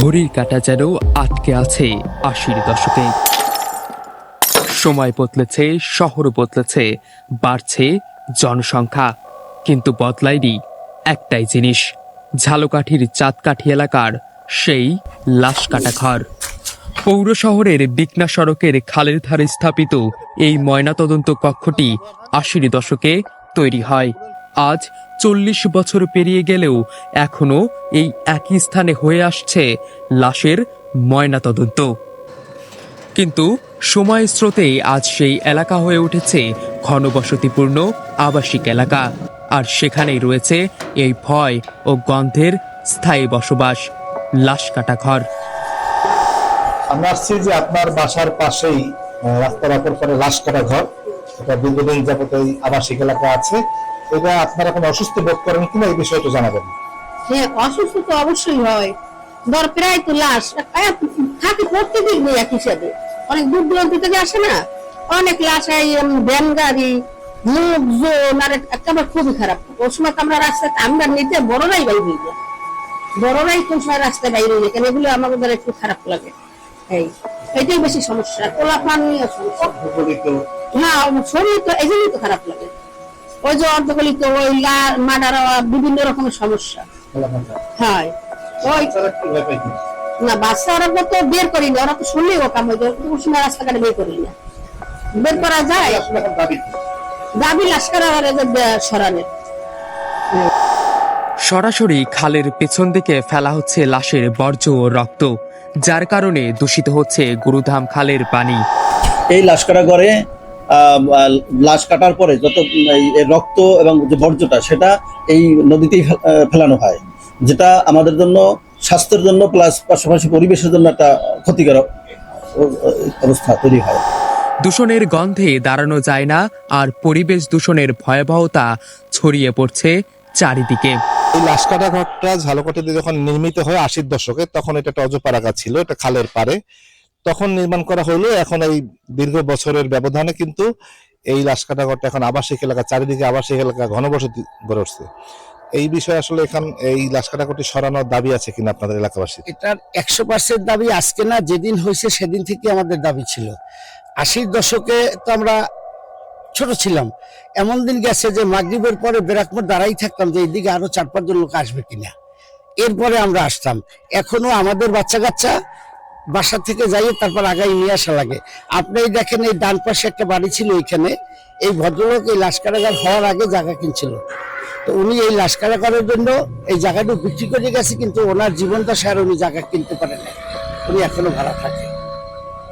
ঘড়ির কাঁটা যেন আটকে আছে আশির দশকে। সময় বদলেছে, শহর বদলেছে, বাড়ছে জনসংখ্যা। কিন্তু বদলায়নি একটাই জিনিস, ঝালকাঠির চাঁদকাঠি এলাকার সেই লাশ কাটা ঘর। পৌর শহরের বিকনা সড়কের খালের ধারে স্থাপিত এই ময়নাতদন্ত কক্ষটি আশির দশকে তৈরি হয়। আজ চল্লিশ বছর পেরিয়ে গেলেও এখনও এই একই স্থানে হয়ে আসছে লাশের ময়নাতদন্ত। কিন্তু সময় স্রোতে আজ সেই এলাকা হয়ে উঠেছে ঘনবসতিপূর্ণ আবাসিক এলাকা। আর সেখানেই রয়েছে এই ভয় ও গন্ধের স্থায়ী বসবাস, লাশ কাটা ঘর। আসছি যে আপনার বাসার পাশেই রাস্তার অপর পারে লাশ কাটা ঘর। এটা দীর্ঘদিন যাবত এই আবাসিক এলাকা আছে। এটা আপনারা কোনো অসুস্থ বোধ করেন কিনা এই বিষয়ে একটু জানাবেন। হ্যাঁ অসুস্থ তো অবশ্যই হয়। ধর প্রায় তো লাশ। থাকে প্রত্যেকদিন নেই এক হিসাবে। অনেক দূর দূরান্ত থেকে আসে না? অনেক লাশ ভ্যান গাড়ি লোকজন আর একেবারে খুবই খারাপ। ওই সময় আমরা রাস্তায় আমরা নিতে বড়রাই বাইরে হয়ে যায় বড়রাই কোন সময় রাস্তায় বাইরে হয়ে যায় কেন? এগুলো আমাদের একটু খারাপ লাগে। এই এটাই বেশি সমস্যা। কোলা পানি সমস্যা। না শরীর তো এই জন্যই তো খারাপ লাগে। ওই যে অর্ধকলিত ওই মাডার বিভিন্ন রকমের সমস্যা। হয়। ওই না বাচ্চারা তো বের করি না ওরা তো শুনলেই ও কাম হয়ে যায় সময় রাস্তাঘাটে বের করি না। বের করা যায়? দাবি লাস্কার সরানের সরাসরি খালের পেছন দিকে ফেলা হচ্ছে লাশের বর্জ্য ও রক্ত যার কারণে দূষিত হচ্ছে গুরুধাম খালের পানি। এই লাশ কাটা ঘরে লাশ কাটার পরে যত রক্ত এবং যে বর্জ্যটা সেটা এই নদীতেই ফেলানো হয়। যেটা আমাদের জন্য স্বাস্থ্যের জন্য প্লাস পাশাপাশি পরিবেশের জন্য একটা ক্ষতিকর ও- ও- অবস্থা তৈরি হয়। দূষণের গন্ধে দাঁড়ানো যায় না আর পরিবেশ দূষণের ভয়াবহতা ছড়িয়ে পড়ছে চারিদিকে। এই লাশ কাটা ঘরটা ঝালকাঠিতে যখন নির্মিত হয় আশির দশকে তখন এটা একটা অজপাড়াগা ছিল এটা খালের পারে তখন নির্মাণ করা হলো। এখন এই দীর্ঘ বছরের ব্যবধানে কিন্তু এই লাশ কাটা ঘরটা এখন আবাসিক এলাকা, চারিদিকে আবাসিক এলাকা, ঘনবসতি গড়ে উঠছে। এই বিষয়ে আসলে এখন এই লাশ কাটা ঘরটি সরানোর দাবি আছে কিনা আপনাদের এলাকাবাসী এটার একশো পার্সেন্ট দাবি আজকে না, যেদিন হয়েছে সেদিন থেকে আমাদের দাবি ছিল। আশির দশকে তো আমরা ছোট ছিলাম। এমন দিন গেছে যে মাগরিবের পরে বেরাকমোর দাঁড়াই থাকতাম যে এইদিকে আরও চার পাঁচজন লোক আসবে কিনা। এরপরে আমরা আসতাম। এখনও আমাদের বাচ্চা কাচ্চা বাসা থেকে যাইয়ে তারপর আগাই নিয়ে আসা লাগে। আপনি দেখেন এই ডান পাশে একটা বাড়ি ছিল এখানে, এই ভদ্রলোক এই লাশকারাগার হওয়ার আগে জায়গা কিনছিল। তো উনি এই লাশকারাগারের জন্য এই জায়গাটা বিক্রি করে গেছে, কিন্তু ওনার জীবনটা স্যার উনি জায়গা কিনতে পারেন উনি এখনও ভাড়া থাকে।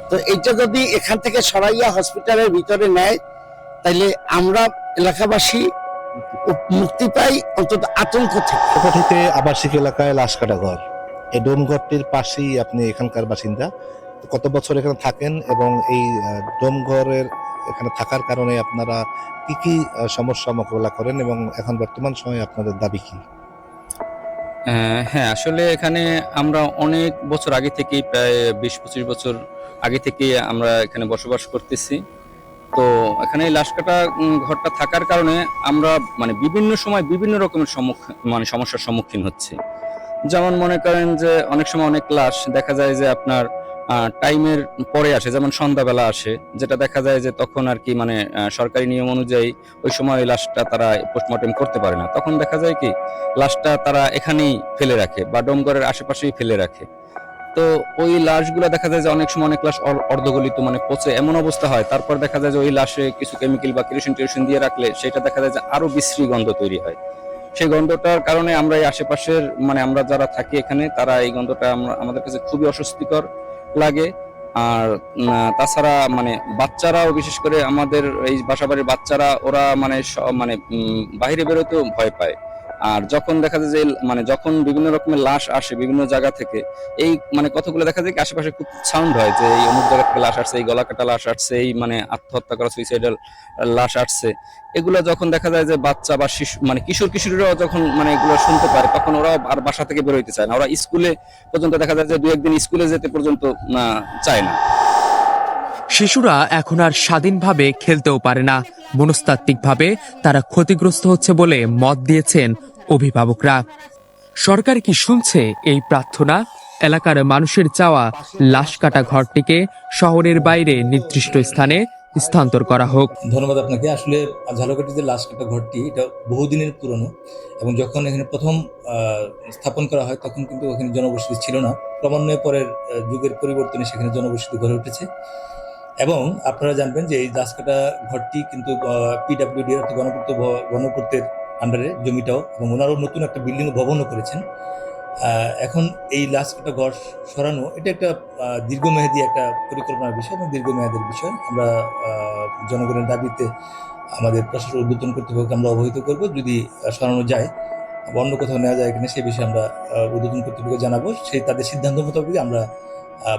তো এইটা যদি এখান থেকে সরাইয়া হসপিটালের ভিতরে নেয়, তাইলে আমরা এলাকাবাসী মুক্তি পাই, অন্তত আতঙ্ক থেকে। আবাসিক এলাকায় লাশ কাটা ঘর এই ডোমঘরটির পাশেই আপনি এখানকার বাসিন্দা। কত বছর এখানে থাকেন এবং এই ডোমঘরের এখানে থাকার কারণে আপনারা কি কি সমস্যা মোকাবেলা করেন এবং এখন বর্তমান সময়ে আপনাদের দাবি কি? হ্যাঁ আসলে এখানে আমরা অনেক বছর আগে থেকেই, প্রায় বিশ, পঁচিশ বছর আগে থেকে আমরা এখানে বসবাস করতেছি। তো এখানে লাশকাটা ঘরটা থাকার কারণে আমরা মানে বিভিন্ন সময় বিভিন্ন রকমের সম্মুখীন মানে সমস্যার সম্মুখীন হচ্ছি। যেমন মনে করেন যে অনেক সময় অনেক লাশ দেখা যায় যে আপনার টাইমের পরে আসে, যেমন সন্ধ্যাবেলা আসে, যেটা দেখা যায় যে তখন আর কি মানে সরকারি নিয়ম অনুযায়ী ওই সময় লাশটা তারা পোস্টমর্টেম করতে পারে না। তখন দেখা যায় কি, লাশটা তারা এখানেই ফেলে রাখে বা ডোমঘরের আশেপাশেই ফেলে রাখে। তো ওই লাশগুলো দেখা যায় যে অনেক সময় অনেক লাশ অর- অর্ধগলিত মানে পচে এমন অবস্থা হয়। তারপর দেখা যায় যে ওই লাশে কিছু কেমিক্যাল বা কেরোসিন টেরোসিন দিয়ে রাখলে সেটা দেখা যায় যে আরও বিশ্রী গন্ধ তৈরি হয়। সেই গন্ধটার কারণে আমরা এই আশেপাশের মানে আমরা যারা থাকি এখানে, তারা এই গন্ধটা আমরা, আমাদের কাছে খুবই অস্বস্তিকর লাগে। আর তাছাড়া মানে বাচ্চারাও বিশেষ করে আমাদের এই বাসাবাড়ির বাচ্চারা, ওরা মানে মানে বাইরে বেরোতেও ভয় পায়। আর যখন দেখা যায় যে মানে যখন বিভিন্ন রকমের লাশ আসে বিভিন্ন জায়গা থেকে, এই মানে কতগুলো দেখা যায় আশেপাশে খুব সাউন্ড হয় যে, এই অমুক জায়গা থেকে লাশ আসছে, এই গলা কাটা লাশ আসছে, এই মানে আত্মহত্যা করা সুইসাইডাল লাশ আসছে। এগুলো যখন দেখা যায় যে, বাচ্চা বা শিশু মানে কিশোর কিশোরীরাও যখন মানে এগুলো শুনতে পারে তখন ওরাও আর বাসা থেকে বেরোইতে চায় না। ওরা স্কুলে পর্যন্ত দেখা যায় যে দু একদিন স্কুলে যেতে পর্যন্ত চায় না। শিশুরা এখন আর স্বাধীনভাবে খেলতেও পারে না। মনস্তাত্ত্বিকভাবে তারা ক্ষতিগ্রস্ত হচ্ছে বলে মত দিয়েছেন অভিভাবকরা। সরকার কি শুনছে এই প্রার্থনা? এলাকার মানুষের চাওয়া লাশ কাটা ঘরটিকে শহরের বাইরে নির্দিষ্ট স্থানে স্থানান্তর করা হোক। ধন্যবাদ আপনাকে। আসলে ঝালকাঠির যে লাশ কাটা ঘরটি, এটা বহুদিনের পুরনো এবং যখন এখানে প্রথম স্থাপন করা হয়, তখন কিন্তু ওখানে জনবসতি ছিল না। ক্রমান্বয়ে পরের যুগের পরিবর্তনে সেখানে জনবসতি গড়ে উঠেছে। এবং আপনারা জানবেন যে এই লাশ কাটা ঘরটি কিন্তু পিডাব্লিউডি অর্থাৎ গণপূর্ত গণপূর্তের আন্ডারে জমিটাও এবং ওনারাও নতুন একটা বিল্ডিং ভবনও করেছেন। এখন এই লাশ একটা ঘর সরানো, এটা একটা দীর্ঘমেয়াদী একটা পরিকল্পনার বিষয় এবং দীর্ঘমেয়াদের বিষয়। আমরা জনগণের দাবিতে আমাদের প্রশাসন উদ্বোধন কর্তৃপক্ষকে আমরা অবহিত করব। যদি সরানো যায় বা অন্য কোথাও নেওয়া যায় কিনা সে বিষয়ে আমরা উদ্বোধন কর্তৃপক্ষকে জানাব। সেই তাদের সিদ্ধান্ত মোতাবেক আমরা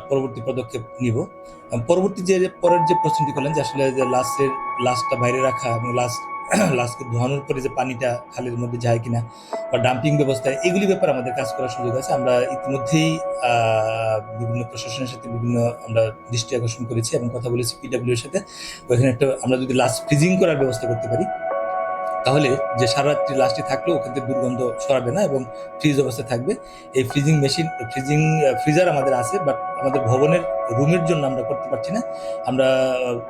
পরবর্তী পদক্ষেপ নিব। পরবর্তী যে পরের যে প্রশ্নটি করলেন যে আসলে যে লাশের লাশটা বাইরে রাখা এবং লাশ লাশকে ধোয়ানোর পরে যে পানিটা খালের মধ্যে যায় কিনা বা ডাম্পিং ব্যবস্থা, এগুলি ব্যাপারে আমাদের কাজ করার সুযোগ আছে। আমরা ইতিমধ্যেই বিভিন্ন প্রশাসনের সাথে বিভিন্ন আমরা দৃষ্টি আকর্ষণ করেছি এবং কথা বলেছি পিডাব্লিউ এর সাথে। ওইখানে একটা, আমরা যদি লাস্ট ফ্রিজিং করার ব্যবস্থা করতে পারি, তাহলে যে সারা রাত্রি লাস্টে থাকলেও ওখান থেকে দুর্গন্ধ ছড়াবে না এবং ফ্রিজ অবস্থায় থাকবে। এই ফ্রিজিং মেশিন ফ্রিজিং ফ্রিজার আমাদের আছে বাট আমাদের ভবনের রুমের জন্য আমরা করতে পারছি না। আমরা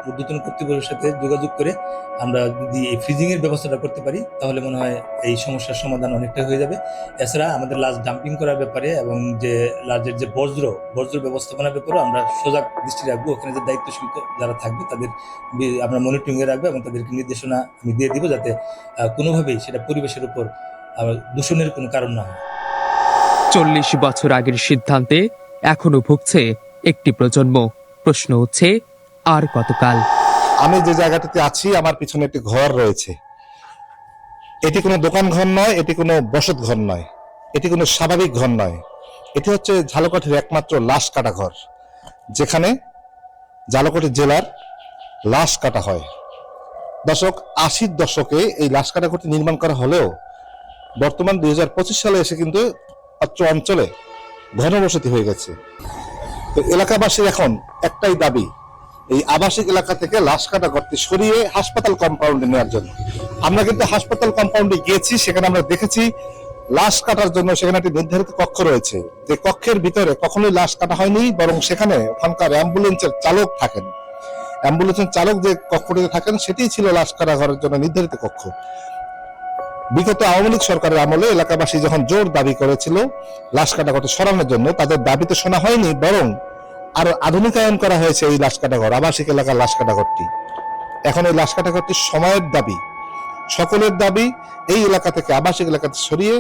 ঊর্ধ্বতন কর্তৃপক্ষের সাথে যোগাযোগ করে আমরা যদি এই ফ্রিজিংয়ের ব্যবস্থাটা করতে পারি, তাহলে মনে হয় এই সমস্যার সমাধান অনেকটা হয়ে যাবে। এছাড়া আমাদের লাশ ডাম্পিং করার ব্যাপারে এবং যে লাজের যে বজ্র বজ্র ব্যবস্থাপনার ব্যাপারেও আমরা সজাগ দৃষ্টি রাখব। ওখানে যে দায়িত্বশীল যারা থাকবে, তাদের আমরা মনিটরিং এ রাখব এবং তাদেরকে নির্দেশনা আমি দিয়ে দিব যাতে কোনোভাবেই সেটা পরিবেশের উপর দূষণের কোনো কারণ না হয়। চল্লিশ বছর আগের সিদ্ধান্তে এখনও ভুগছে একটি প্রজন্ম। প্রশ্ন হচ্ছে, আর কতকাল? আমি যে জায়গাটাতে আছি, আমার পিছনে একটি ঘর রয়েছে। এটি কোনো দোকান ঘর নয়, এটি কোনো বসত ঘর নয়। এটি কোনো স্বাভাবিক ঘর নয়। এটি হচ্ছে ঝালকাঠির একমাত্র লাশ কাটা ঘর। যেখানে ঝালকাঠি জেলার লাশ কাটা হয়। দশক আশির দশকে এই লাশ কাটা ঘরটি নির্মাণ করা হলেও বর্তমান দুই হাজার পঁচিশ সালে এসে কিন্তু অত্র অঞ্চলে ঘনবসতি হয়ে গেছে। তো এলাকাবাসীর এখন একটাই দাবি, এই আবাসিক এলাকা থেকে লাশ কাটা ঘরটি সরিয়ে হাসপাতাল কম্পাউন্ডে নেওয়ার জন্য। আমরা কিন্তু হাসপাতাল কম্পাউন্ডে গিয়েছি, সেখানে আমরা দেখেছি লাশ কাটার জন্য সেখানে একটি নির্ধারিত কক্ষ রয়েছে। যে কক্ষের ভিতরে কখনোই লাশ কাটা হয়নি, বরং সেখানে ওখানকার অ্যাম্বুলেন্সের চালক থাকেন। অ্যাম্বুলেন্সের চালক যে কক্ষটিতে থাকেন, সেটাই ছিল লাশ কাটা ঘরের জন্য নির্ধারিত কক্ষ। বিগত আওয়ামী লীগ সরকারের আমলে এলাকাবাসী যখন জোর দাবি করেছিল, লাশ কাটা ঘরটি সরানোর জন্য, তাদের দাবি তো শোনা হয়নি, বরং আরও আধুনিকায়ন করা হয়েছে এই লাশ কাটা ঘর, আবাসিক এলাকার লাশ কাটা ঘরটি। এখন এই লাশ কাটা ঘরটি সময়ের দাবি, সকলের দাবি, এই এলাকা থেকে আবাসিক এলাকাতে সরিয়ে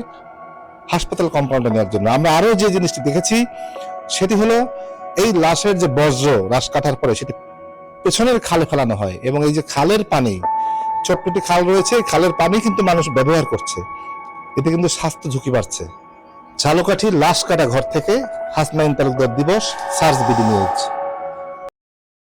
হাসপাতাল কম্পাউন্ডে নেওয়ার জন্য। আমরা আরও যে জিনিসটি দেখেছি, সেটি হলো এই লাশের যে বজ্র লাশ কাটার পরে সেটি পেছনের খালে ফেলানো হয় এবং এই যে খালের পানি ছোট্ট একটি খাল রয়েছে খালের পানি কিন্তু মানুষ ব্যবহার করছে। এতে কিন্তু স্বাস্থ্য ঝুঁকি বাড়ছে। ঝালকাঠির লাশ কাটা ঘর থেকে হাসনাইন তালুকদার দিবস সার্চ বিডি নিউজ।